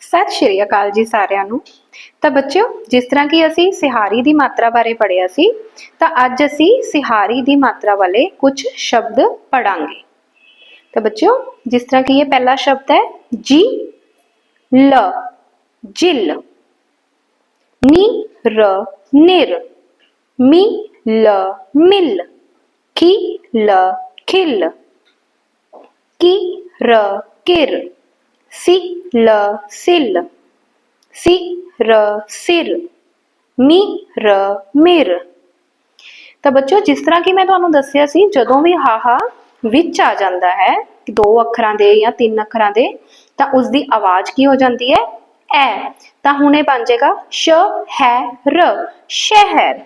ਸਤਿ ਸ਼੍ਰੀ ਅਕਾਲ ਜੀ ਸਾਰਿਆਂ ਨੂੰ ਤਾਂ ਬੱਚਿਓ ਜਿਸ ਤਰ੍ਹਾਂ ਕਿ ਅਸੀਂ ਸਿਹਾਰੀ ਦੀ ਮਾਤਰਾ ਬਾਰੇ ਪੜ੍ਹਿਆ ਸੀ ਤਾਂ ਅੱਜ ਅਸੀਂ ਸਿਹਾਰੀ ਦੀ ਮਾਤਰਾ ਵਾਲੇ ਕੁਝ ਸ਼ਬਦ ਪੜਾਂਗੇ ਤਾਂ ਬੱਚਿਓ ਜਿਸ ਤਰ੍ਹਾਂ ਕਿ ਇਹ ਪਹਿਲਾ ਸ਼ਬਦ ਹੈ ਜੀ ਲ ਜਿਲ ਨੀ ਰ ਨਿਰ ਮੀ ਲ ਮਿਲ ਕੀ ਲ ਖਿਲ ਕੀ ਰ ਕਿਰ ਸੀ ਲ ਸਿਲ ਸੀ ਰ ਸਿਰ ਮੀ ਰ ਮਿਰ ਤਾਂ ਬੱਚੋ ਜਿਸ ਤਰ੍ਹਾਂ ਕਿ ਮੈਂ ਤੁਹਾਨੂੰ ਦੱਸਿਆ ਸੀ ਜਦੋਂ ਵੀ ਹਾਹਾ ਵਿੱਚ ਆ ਜਾਂਦਾ ਹੈ ਦੋ ਅੱਖਰਾਂ ਦੇ ਜਾਂ ਤਿੰਨ ਅੱਖਰਾਂ ਦੇ ਤਾਂ ਉਸ ਦੀ ਆਵਾਜ਼ ਕੀ ਹੋ ਜਾਂਦੀ ਹੈ ਐ ਤਾਂ ਹੁਣ ਇਹ ਬਣ ਜਾਏਗਾ ਸ਼ ਹੈ ਰ ਸ਼ਹਿਰ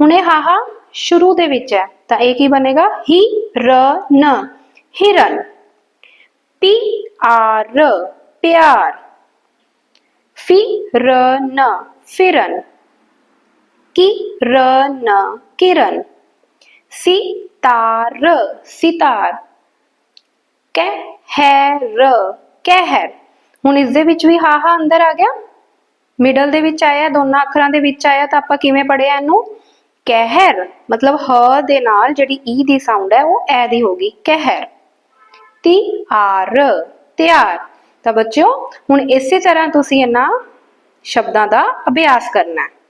ਹੁਣ ਇਹ ਹਾਹਾ ਸ਼ੁਰੂ ਦੇ ਵਿੱਚ ਹੈ ਤਾਂ ਇਹ ਕੀ ਬਣੇਗਾ ਹੀ ਰ ਨ ਹਿਰਨ ਪੀ ਆਰ ਪਿਆਰ ਫੀ ਰ ਨ ਫਿਰਨ ਕੀ ਰ ਨ ਕਿਰਨ ਸੀ ਤਾਰ ਸਿਤਾਰ ਕਹਿ ਹੈ ਰ ਕਹਿਰ ਹੁਣ ਇਸ ਦੇ ਵਿੱਚ ਵੀ ਹਾ ਹਾ ਅੰਦਰ ਆ ਗਿਆ ਮਿਡਲ ਦੇ ਵਿੱਚ ਆਇਆ ਦੋਨਾਂ ਅੱਖਰਾਂ ਦੇ ਵਿੱਚ ਆਇਆ ਤਾਂ ਆਪਾਂ ਕਿਵੇਂ ਪੜਿਆ ਇਹਨੂੰ ਕਹਿਰ ਮਤਲਬ ਹ ਦੇ ਨਾਲ ਜਿਹੜੀ ਈ ਦੀ ਸਾਊਂਡ ਹੈ ਉਹ ਐ ਦੀ ਹੋਗੀ ਕਹਿਰ ਤੀ ਆਰ ਤਿਆਰ। ਤਾਂ ਬੱਚਿਓ, ਹੁਣ ਇਸੇ ਤਰ੍ਹਾਂ ਤੁਸੀਂ ਇਹਨਾਂ ਸ਼ਬਦਾਂ ਦਾ ਅਭਿਆਸ ਕਰਨਾ ਹੈ।